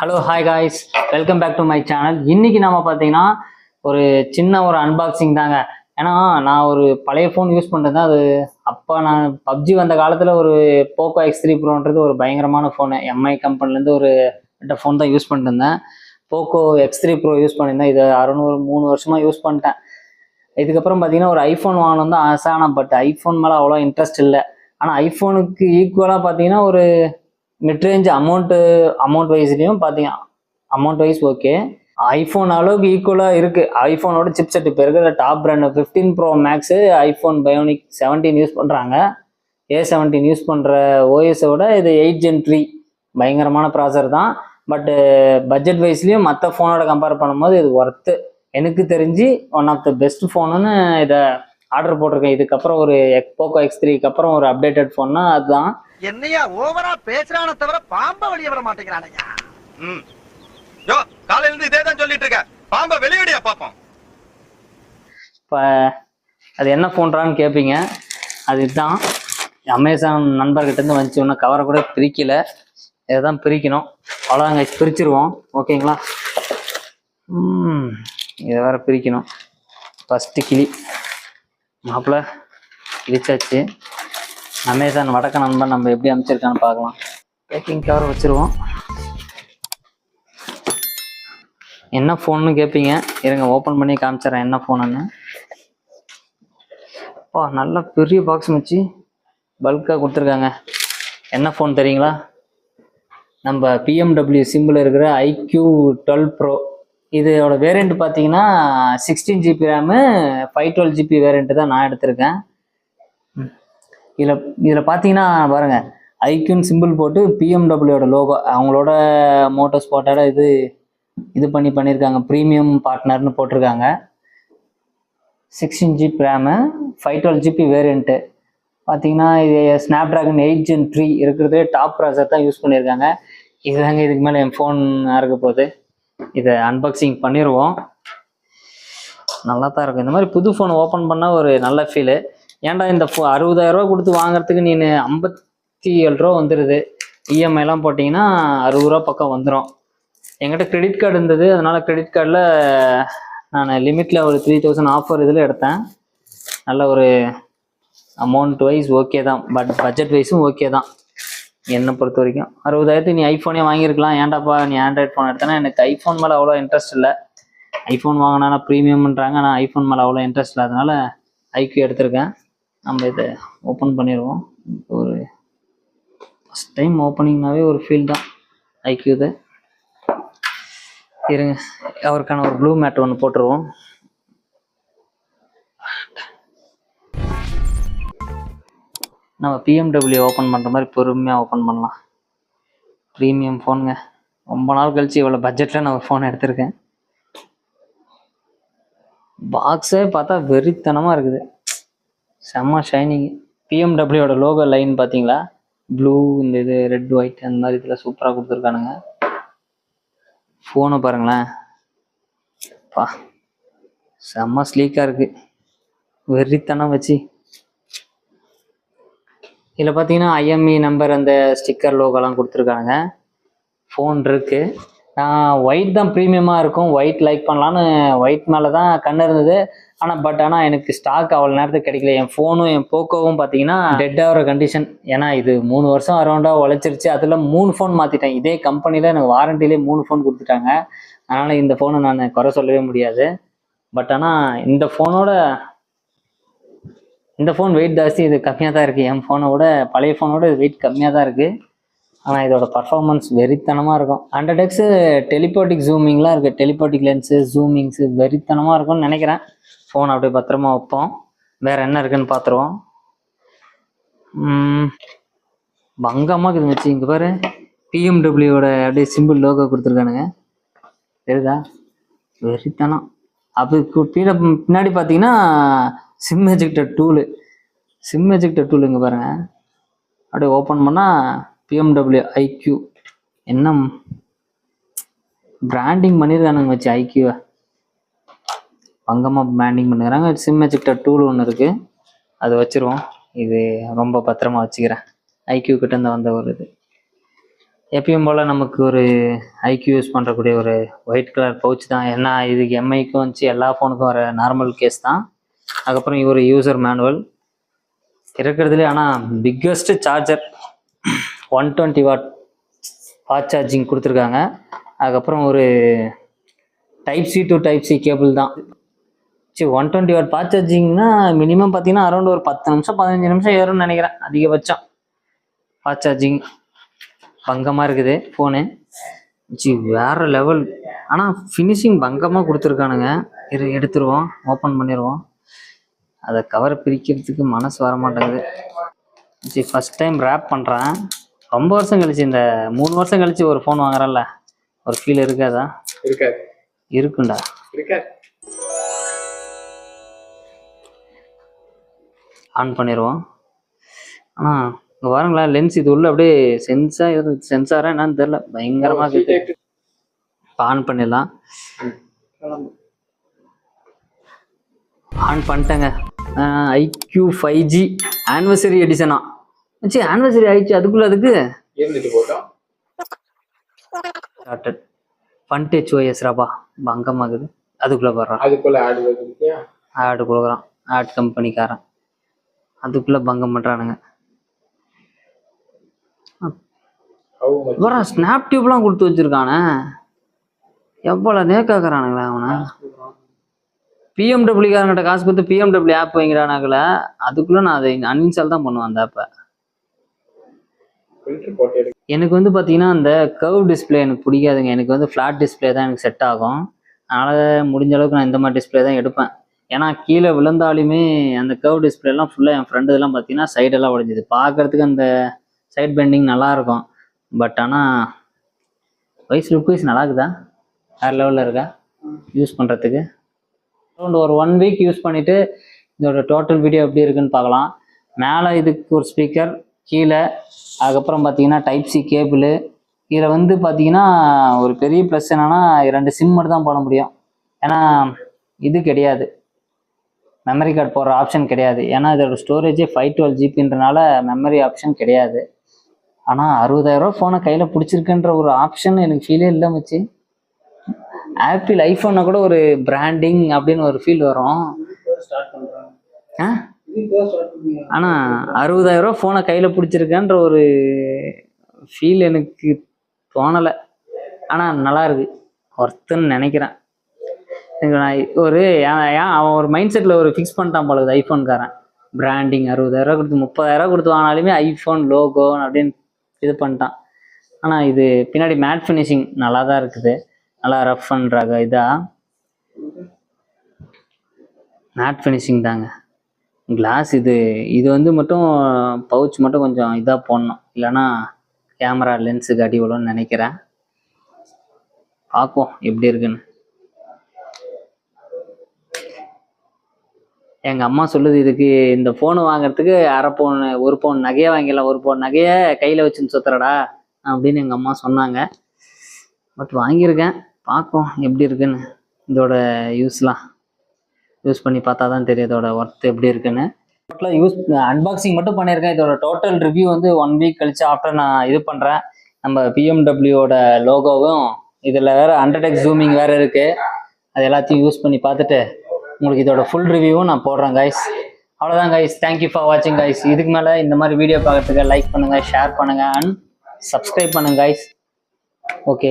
Hello hi guys welcome back to my channel இன்னைக்கு நம்ம பார்த்தீங்கன்னா ஒரு சின்ன ஒரு அன்பாக்சிங் தாங்க. ஏன்னா நான் ஒரு பழைய ஃபோன் யூஸ் பண்ணுறது அது. அப்போ நான் பப்ஜி வந்த காலத்தில் ஒரு போக்கோ எக்ஸ் த்ரீ ப்ரோன்றது ஒரு பயங்கரமான ஃபோனு எம்ஐ கம்பெனிலேருந்து ஒரு ஃபோன் தான் யூஸ் பண்ணிட்டு இருந்தேன் Poco X three pro use பண்ணியிருந்தேன். இது அறுநூறு மூணு வருஷமாக யூஸ் பண்ணிட்டேன். இதுக்கப்புறம் பார்த்தீங்கன்னா ஒரு ஐஃபோன் வாங்கணும் தான் ஆசை. ஆனால் பட் ஐஃபோன் மேலே அவ்வளோ இன்ட்ரெஸ்ட் இல்லை. ஆனால் ஐஃபோனுக்கு ஈக்குவலாக பார்த்தீங்கன்னா ஒரு மிட்ரேஞ்ச் அமௌண்ட்டு அமௌண்ட் வைஸ்லேயும் பார்த்தீங்க அமௌண்ட் வைஸ் ஓகே ஐஃபோன் அளவுக்கு ஈக்குவலாக இருக்குது ஐஃபோனோட சிப்செட் இப்போ இருக்கிற top brand fifteen pro max iPhone bionic seventeen use பண்ணுறாங்க ஏ செவன்டீன் யூஸ் பண்ணுற ஓஎஸோட இது எயிட் ஜென் த்ரீ பயங்கரமான ப்ராசர் தான். பட்டு பட்ஜெட் வைஸ்லேயும் மற்ற ஃபோனோட கம்பேர் பண்ணும்போது இது ஒர்த்து எனக்கு தெரிஞ்சு ஒன் ஆஃப் த பெஸ்ட் ஃபோனுன்னு இதை ஆர்டர் போட்டிருக்கேன். இதுக்கப்புறம் ஒரு போக்கோ எக்ஸ் த்ரீக்கு அப்புறம் ஒரு அப்டேட்டட் ஃபோன்னா அதுதான். என்னையா ஓவரா பேசுறான தவிர பாம்ப வெளிய வர மாட்டேங்கிறானயா? ம். யோ காலையில இருந்து இதே தான் சொல்லிட்டு இருக்க. பாம்ப வெளியடியா பாப்போம். இப்போ அது என்ன ஃபோன்றான்னு கேட்பீங்க அது இதுதான் அமேசான் நண்பர்கிட்டேருந்து வந்துச்சு. இன்னும் கவரை கூட பிரிக்கல. இதை தான் பிரிக்கணும். அவ்வளோதாங்க பிரிச்சிருவோம். ஓகேங்களா? இதை வேற பிரிக்கணும். ஃபஸ்ட்டு கிளி. மாப்பிள்ள இடிச்சாச்சு. அமேசான் வடக்க நண்பன் நம்ம எப்படி அமைச்சிருக்கான்னு பார்க்கலாம். பேக்கிங் கவர் வச்சிருவோம். என்ன ஃபோன்னு கேட்பீங்க இருங்க ஓப்பன் பண்ணி காமிச்சிடறேன். என்ன ஃபோனுன்னு அப்பா நல்லா பெரிய பாக்ஸ் வச்சு பல்காக கொடுத்துருக்காங்க. என்ன ஃபோன் தெரியுங்களா? நம்ம பிஎம்டபிள்யூ சிம்பிள் இருக்கிற ஐக்யூ டுவெல் ப்ரோ இதோட வேரியண்ட் பார்த்தீங்கன்னா sixteen GB RAM five twelve GB variant தான் நான் எடுத்திருக்கேன். இதில் இதில் பார்த்தீங்கன்னா பாருங்கள் ஐக்யூன் சிம்பிள் போட்டு பிஎம்டபிள்யூட லோகோ அவங்களோட மோட்டோ ஸ்பாட்டோட இது இது பண்ணி பண்ணியிருக்காங்க ப்ரீமியம் பார்ட்னர்னு போட்டிருக்காங்க. Sixteen GB RAM five twelve GB variant பார்த்தீங்கன்னா இது Snapdragon eight gen three இருக்கிறதே டாப் ப்ராசர் தான் யூஸ் பண்ணியிருக்காங்க இதுதாங்க இதுக்கு மேலே என் ஃபோன் இருக்க போகுது. இதை அன்பாக்சிங் பண்ணிடுவோம் நல்லா தான் இருக்கும். இந்த மாதிரி புது ஃபோன் ஓப்பன் பண்ணால் ஒரு நல்ல ஃபீலு ஏன்டா இந்த ஃபோ அறுபதாயிரரூவா கொடுத்து வாங்குறதுக்கு நீ ஐம்பத்தி ஏழு ரூபா வந்துடுது இஎம்ஐலாம் போட்டிங்கன்னா அறுபது ரூபா பக்கம் வந்துடும் என்கிட்ட கிரெடிட் கார்டு இருந்தது. அதனால் கிரெடிட் கார்டில் நான் லிமிட்டில் ஒரு த்ரீ தௌசண்ட் ஆஃபர் இதில் எடுத்தேன். நல்ல ஒரு அமௌண்ட் வைஸ் ஓகே தான். பட் பட்ஜெட் வைஸும் ஓகே தான். என்னை பொறுத்த வரைக்கும் அறுபதாயிரத்து நீ ஐஃபோனே வாங்கியிருக்கலாம். ஏன்டாப்பா நீ ஆண்ட்ராய்ட் ஃபோன் எடுத்தேன்னா எனக்கு ஐஃபோன் மேலே அவ்வளோ இன்ட்ரெஸ்ட் இல்லை. ஐஃபோன் வாங்கினா ப்ரீமியம்ன்றாங்க நான் ஐஃபோன் மேலே அவ்வளோ இன்ட்ரெஸ்ட் இல்லை. அதனால ஐக்யூ எடுத்திருக்கேன். நம்ம இதை ஓப்பன் பண்ணிடுவோம். ஒரு ஃபஸ்ட் டைம் ஓப்பனிங்னாவே ஒரு ஃபீல் தான். ஐக்யூ இது இருங்க. அவருக்கான ஒரு ப்ளூ மேட் ஒன்று போட்டுருவோம். நம்ம பிஎம்டபிள்யூ ஓப்பன் பண்ணுற மாதிரி பொறுமையாக ஓப்பன் பண்ணலாம். ப்ரீமியம் ஃபோனுங்க ரொம்ப நாள் கழித்து இவ்வளோ பட்ஜெட்டில் நான் ஒரு ஃபோன் எடுத்திருக்கேன். பாக்ஸே பார்த்தா வெறித்தனமாக இருக்குது. செம்ம ஷைனிங் பிஎம்டபிள்யூட லோகோ லைன் பார்த்தீங்களா? ப்ளூ இந்த இது ரெட் ஒயிட் அந்த மாதிரி இதில் சூப்பராக கொடுத்துருக்கானுங்க. ஃபோனை பாருங்களேன். பா செம்ம ஸ்லீக்காக இருக்குது வெறித்தனம் வச்சு. இதில் பார்த்தீங்கன்னா ஐஎம்இ நம்பர் அந்த ஸ்டிக்கர் லோகோலாம் கொடுத்துருக்காங்க. ஃபோன் இருக்குது நான் ஒயிட் தான் ப்ரீமியமாக இருக்கும். ஒயிட் லைக் பண்ணலான்னு ஒயிட் மேலே தான் கண் இருந்தது. ஆனால் பட் ஆனால் எனக்கு ஸ்டாக் அவ்வளோ நேரத்துக்கு கிடைக்கல. என் ஃபோனும் என் போக்கோவும் பார்த்தீங்கன்னா டெட் ஆகிற கண்டிஷன் ஏன்னா இது மூணு வருஷம் அரௌண்டாக உழைச்சிருச்சு. அதில் மூணு ஃபோன் மாற்றிட்டேன் இதே கம்பெனியில் எனக்கு வாரண்டிலே மூணு ஃபோன் கொடுத்துட்டாங்க. அதனால் இந்த ஃபோனை நான் குறை சொல்லவே முடியாது. பட் ஆனால் இந்த ஃபோனோட இந்த ஃபோன் வெயிட் ஜாஸ்தி இது கம்மியாக தான் இருக்குது என் ஃபோனோட பழைய ஃபோனோட வெயிட் கம்மியாக தான் இருக்குது ஆனால் இதோட பர்ஃபார்மன்ஸ் வெறித்தனமாக இருக்கும். ஹண்ட்ரட் எக்ஸு டெலிபோட்டிக் ஜூமிங்லாம் இருக்குது டெலிபோட்டிக் லென்ஸு ஜூமிங்ஸு வெறித்தனமாக இருக்கும்னு நினைக்கிறேன். ஃபோன் அப்படியே பத்திரமா வைப்போம். வேறு என்ன இருக்குன்னு பார்த்துருவோம் பங்கமாக இருக்குது வச்சு இங்கே பாரு. பிஎம்டபிள்யூட அப்படியே சிம்பிள் லோகோ கொடுத்துருக்கானுங்க. தெரியுதா? வெறித்தனம். அதுக்கு கீழே பின்னாடி பார்த்தீங்கன்னா SIM ejector tool SIM ejector tool இங்கே பாருங்க. அப்படியே ஓப்பன் பண்ணால் பிஎம்டபிள்யூ ஐக்யூ. என்ன பிராண்டிங் பண்ணியிருக்கானுங்க வச்சு ஐக்யூவை பங்கமாக பிராண்டிங் பண்ணிக்கிறாங்க சிம் எஜெக்டர் டூல் ஒன்று இருக்குது அது வச்சிருவோம். இது ரொம்ப பத்திரமா வச்சுக்கிறேன். ஐக்யூ கிட்டே வந்த ஒரு இது. எப்பயும் போல் நமக்கு ஒரு ஐக்யூ யூஸ் பண்ணுறக்கூடிய ஒரு ஒயிட் கலர் பவுச் தான். ஏன்னா இதுக்கு எம்ஐக்கும் வந்துச்சு எல்லா ஃபோனுக்கும் வர நார்மல் கேஸ் தான். அதுக்கப்புறம் இவர் ஒரு யூசர் மேனுவல் இருக்கிறதுலே ஆனால் biggest charger one twenty watt fast charging கொடுத்துருக்காங்க. அதுக்கப்புறம் ஒரு type C to type C cable தான். சரி ஒன் டுவெண்ட்டி வாட் ஃபாஸ்ட் சார்ஜிங்னா மினிமம் பார்த்தீங்கன்னா அரௌண்ட் ஒரு பத்து நிமிஷம் பதினஞ்சு நிமிஷம் ஏறும்னு நினைக்கிறேன் அதிகபட்சம். ஃபாஸ்ட் சார்ஜிங் பங்கமாக இருக்குது ஃபோனு ஜி வேறு லெவல் ஆனால் ஃபினிஷிங் பங்கமாக கொடுத்துருக்கானுங்க. இரு எடுத்துருவோம் ஓப்பன் பண்ணிடுவோம் அதை கவரை பிரிக்கிறதுக்கு மனசு வர மாட்டேங்குது ஜி ஃபஸ்ட் டைம் ரேப் பண்ணுறேன் ரொம்ப வருஷம் கழிச்சு இந்த மூணு வருஷம் கழிச்சு ஒரு ஃபோன் வாங்குறேன்ல. ஒரு ஃபீல் இருக்காதா? இருக்காது. இருக்குண்டா. இருக்காது. ஆன் பண்ணிடுவோம் ஆனால் இங்கே பாருங்களேன் லென்ஸ் இது உள்ள அப்படியே சென்ஸாக இருக்கு சென்சாரா என்னன்னு தெரில பயங்கரமாக இருக்குது இப்போ ஆன் பண்ணிடலாம். ஆன் பண்ணிட்டேங்க. ஐக்யூ ஃபைவ் ஜி ஆனிவர்சரி எடிஷனா சரி ஆனிவர்சரி ஆயிடுச்சு. அதுக்குள்ள அதுக்கு? இருந்துட்டு போட்டோம். ஸ்டார்டட் ஃபன் டச் ஓஎஸ் ராபா பங்கமாகுது. அதுக்குள்ளே வர்றான் அதுக்குள்ள ஆடு ஆடு கொடுக்குறான். ஆட் கம்பெனிக்காரன். அதுக்குள்ளே பங்கம் பண்ணுறானுங்க வர ஸ்னாப் டியூப்லாம் கொடுத்து வச்சிருக்கானே. எவ்வளோ நேக்காக்குறானுங்களா அவனை. பிஎம்டபிள்யூ காரங்கிட்ட காசு கொடுத்து பிஎம்டபிள்யூ ஆப் வைங்கிறானாங்கள அதுக்குள்ளே நான் அதை அன்இன்ஸ்டால் தான் பண்ணுவேன் அந்த ஆப்பை எனக்கு வந்து பார்த்தீங்கன்னா அந்த கர்வ் டிஸ்ப்ளே எனக்கு பிடிக்காதுங்க. எனக்கு வந்து ஃப்ளாட் டிஸ்ப்ளே தான் எனக்கு செட் ஆகும். அதனால் முடிஞ்ச அளவுக்கு நான் இந்த மாதிரி டிஸ்ப்ளே தான் எடுப்பேன். ஏன்னா கீழே விழுந்தாலுமே அந்த கர்வ் டிஸ்பிளேலாம் ஃபுல்லாக என் ஃப்ரெண்டு இதெல்லாம் பார்த்தீங்கன்னா சைடெல்லாம் உடைஞ்சிது. பார்க்கறதுக்கு அந்த சைட் பெண்டிங் நல்லா இருக்கும். பட் ஆனால் வைஸ் லுக் வைஸ் நல்லா இருக்குதா? வேறு லெவலில் இருக்கா? யூஸ் பண்ணுறதுக்கு அரௌண்ட் ஒரு ஒன் வீக் யூஸ் பண்ணிவிட்டு இதோட டோட்டல் வீடியோ எப்படி இருக்குன்னு பார்க்கலாம். மேலே இதுக்கு ஒரு ஸ்பீக்கர் கீழே அதுக்கப்புறம் பார்த்தீங்கன்னா டைப் சி கேபிள் இதில் வந்து பார்த்தீங்கன்னா ஒரு பெரிய ப்ளஸ் என்னென்னா ரெண்டு சிம் மட்டும் தான் போட முடியும். ஏன்னா இது கிடையாது. மெமரி கார்டு போடுற ஆப்ஷன் கிடையாது. ஏன்னா இதோட ஸ்டோரேஜே ஃபைவ் டுவெல் ஜிபின்றனால மெமரி ஆப்ஷன் கிடையாது. ஆனால் அறுபதாயிரரூவா ஃபோனை கையில் பிடிச்சிருக்குன்ற ஒரு ஆப்ஷன் எனக்கு ஃபீலே இல்லை மச்சி. ஆப்பிள் ஐஃபோனை கூட ஒரு பிராண்டிங் அப்படின்னு ஒரு ஃபீல் வரும். ஸ்டார்ட் பண்றாங்க ஆ இதுதான் ஃபோனை கையில் பிடிச்சிருக்கேன்ற ஒரு ஃபீல் எனக்கு தோணலை. ஆனால் நல்லா இருக்கு. ஒர்த்துன்னு நினைக்கிறேன். எனக்கு நான் ஒரு ஏன் ஏன் அவன் ஒரு மைண்ட் செட்டில் ஒரு ஃபிக்ஸ் பண்ணிட்டான் போல ஐஃபோன்காரன் பிராண்டிங் அறுபதாயிரரூவா கொடுத்து முப்பதாயிரரூவா கொடுத்து வாங்கினாலுமே ஐஃபோன் லோகோ அப்படின்னு இது பண்ணிட்டான். ஆனால் இது பின்னாடி மேட் ஃபினிஷிங் நல்லா தான் இருக்குது. நல்லா ரஃப் பண்ணுறாங்க இதாக மேட் ஃபினிஷிங் தாங்க. கிளாஸ் இது இது வந்து மட்டும் பவுச் மட்டும் கொஞ்சம் இதாக போடணும். இல்லைன்னா கேமரா லென்ஸுக்கு அடி விழும்னு நினைக்கிறேன். பார்ப்போம் எப்படி இருக்குன்னு. எங்கள் அம்மா சொல்லுது இதுக்கு இந்த ஃபோனு வாங்குறதுக்கு அரை பவுன் ஒரு பவுன் நகையை வாங்கிடலாம். ஒரு பவுன் நகையை கையில் வச்சுன்னு சுத்துறடா அப்படின்னு எங்கள் அம்மா சொன்னாங்க. பட் வாங்கியிருக்கேன். பார்ப்போம் எப்படி இருக்குன்னு. இதோட யூஸ்லாம் யூஸ் பண்ணி பார்த்தா தான் தெரியும் இதோட ஒர்த் எப்படி இருக்குன்னு. டோட்டலாக யூஸ் அன்பாக்சிங் மட்டும் பண்ணியிருக்கேன். இதோட டோட்டல் ரிவ்யூ வந்து ஒன் வீக் கழிச்சு ஆஃப்டர் நான் இது பண்ணுறேன் நம்ம பிஎம்டபிள்யூவோட லோகோவும் இதில் வேறு அண்டர்டெக் ஜூமிங் வேறு இருக்குது அது எல்லாத்தையும் யூஸ் பண்ணி பார்த்துட்டு உங்களுக்கு இதோட ஃபுல் ரிவ்யூவும் நான் போடுறேன் கைஸ் அவ்வளோதான் கைஸ் தேங்க்யூ ஃபார் வாட்சிங் கைஸ் இதுக்கு மேலே இந்த மாதிரி வீடியோ பார்க்கறதுக்கு லைக் பண்ணுங்கள் ஷேர் பண்ணுங்கள் அண்ட் சப்ஸ்கிரைப் பண்ணுங்கள் கைஸ் ஓகே